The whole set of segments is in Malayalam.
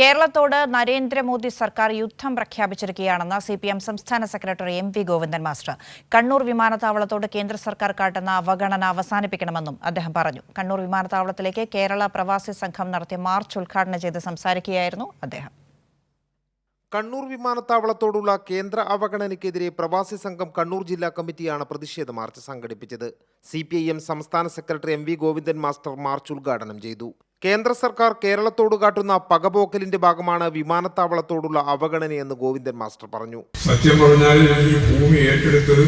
കേരളത്തോട് നരേന്ദ്രമോദി സർക്കാർ യുദ്ധം പ്രഖ്യാപിച്ചിരിക്കുകയാണെന്ന് സി പി എം സംസ്ഥാന secretary M V Govindan master. Kannur വിമാനത്താവളത്തോട് കേന്ദ്ര സർക്കാർ കാട്ടുന്ന അവഗണന അവസാനിപ്പിക്കണമെന്നും അദ്ദേഹം പറഞ്ഞു. കണ്ണൂർ വിമാനത്താവളത്തിലേക്ക് കേരള പ്രവാസി സംഘം നടത്തിയ മാർച്ച് ഉദ്ഘാടനം ചെയ്ത് സംസാരിക്കുകയായിരുന്നു അദ്ദേഹം. കണ്ണൂർ വിമാനത്താവളത്തോടുള്ള കേന്ദ്ര അവഗണനയ്ക്കെതിരെ പ്രവാസി സംഘം കണ്ണൂർ ജില്ലാ കമ്മിറ്റിയാണ് പ്രതിഷേധ മാർച്ച് സംഘടിപ്പിച്ചത്. സി പി ഐ എം സംസ്ഥാന secretary M V Govindan master march ഉദ്ഘാടനം ചെയ്തു. കേന്ദ്ര സർക്കാർ കേരളത്തോട് കാട്ടുന്ന പകപോക്കലിന്റെ ഭാഗമാണ് വിമാനത്താവളത്തോടുള്ള അവഗണനയെന്ന് ഗോവിന്ദൻ മാസ്റ്റർ പറഞ്ഞു. സത്യം പറഞ്ഞാൽ ഈ ഭൂമി ഏറ്റെടുത്തത്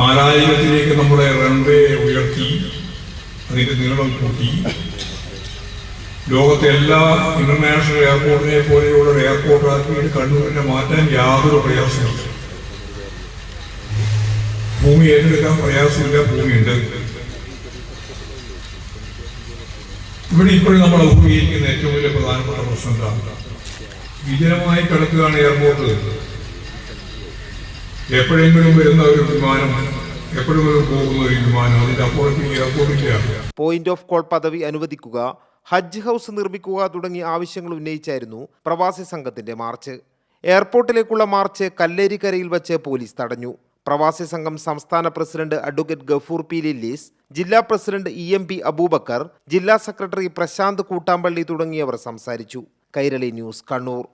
നാലായിരത്തിലേക്ക് നമ്മുടെ റൺവേ ഉയർത്തി അതിന്റെ നീളം കൂട്ടി. ലോകത്തെ എല്ലാ ഇന്റർനാഷണൽ എയർപോർട്ടിനെ പോലെയുള്ള ഒരു എയർപോർട്ടാക്കിയിട്ട് കണ്ണൂരിനെ മാറ്റാൻ യാതൊരു പ്രയാസമില്ല ഭൂമി ഏറ്റെടുക്കാൻ പ്രയാസമില്ല ഭൂമിയുണ്ട്. ഇവിടെ ഇപ്പോഴും നമ്മൾ അഭിമുഖീകരിക്കുന്ന ഏറ്റവും വലിയ പ്രധാനപ്പെട്ട പ്രശ്നം എന്താണ് വിജനമായി കിടക്കുകയാണ് എയർപോർട്ട്. എപ്പോഴെങ്കിലും വരുന്ന ഒരു വിമാനം എപ്പോഴെങ്കിലും പോകുന്ന ഒരു വിമാനം പോയിന്റ് ഓഫ് കോൾ പദവി അനുവദിക്കുക ഹജ്ജ് ഹൗസ് നിർമ്മിക്കുക തുടങ്ങിയ ആവശ്യങ്ങൾ ഉന്നയിച്ചായിരുന്നു പ്രവാസി സംഘത്തിന്റെ മാർച്ച്. എയർപോർട്ടിലേക്കുള്ള മാർച്ച് കല്ലേരിക്കരയിൽ വച്ച് പോലീസ് തടഞ്ഞു. പ്രവാസി സംഘം സംസ്ഥാന president advocate Gafoor P Lillees ജില്ലാ president E M P Abubacker ജില്ലാ സെക്രട്ടറി പ്രശാന്ത് കൂട്ടാമ്പള്ളി തുടങ്ങിയവർ സംസാരിച്ചു. കൈരളി ന്യൂസ് കണ്ണൂർ.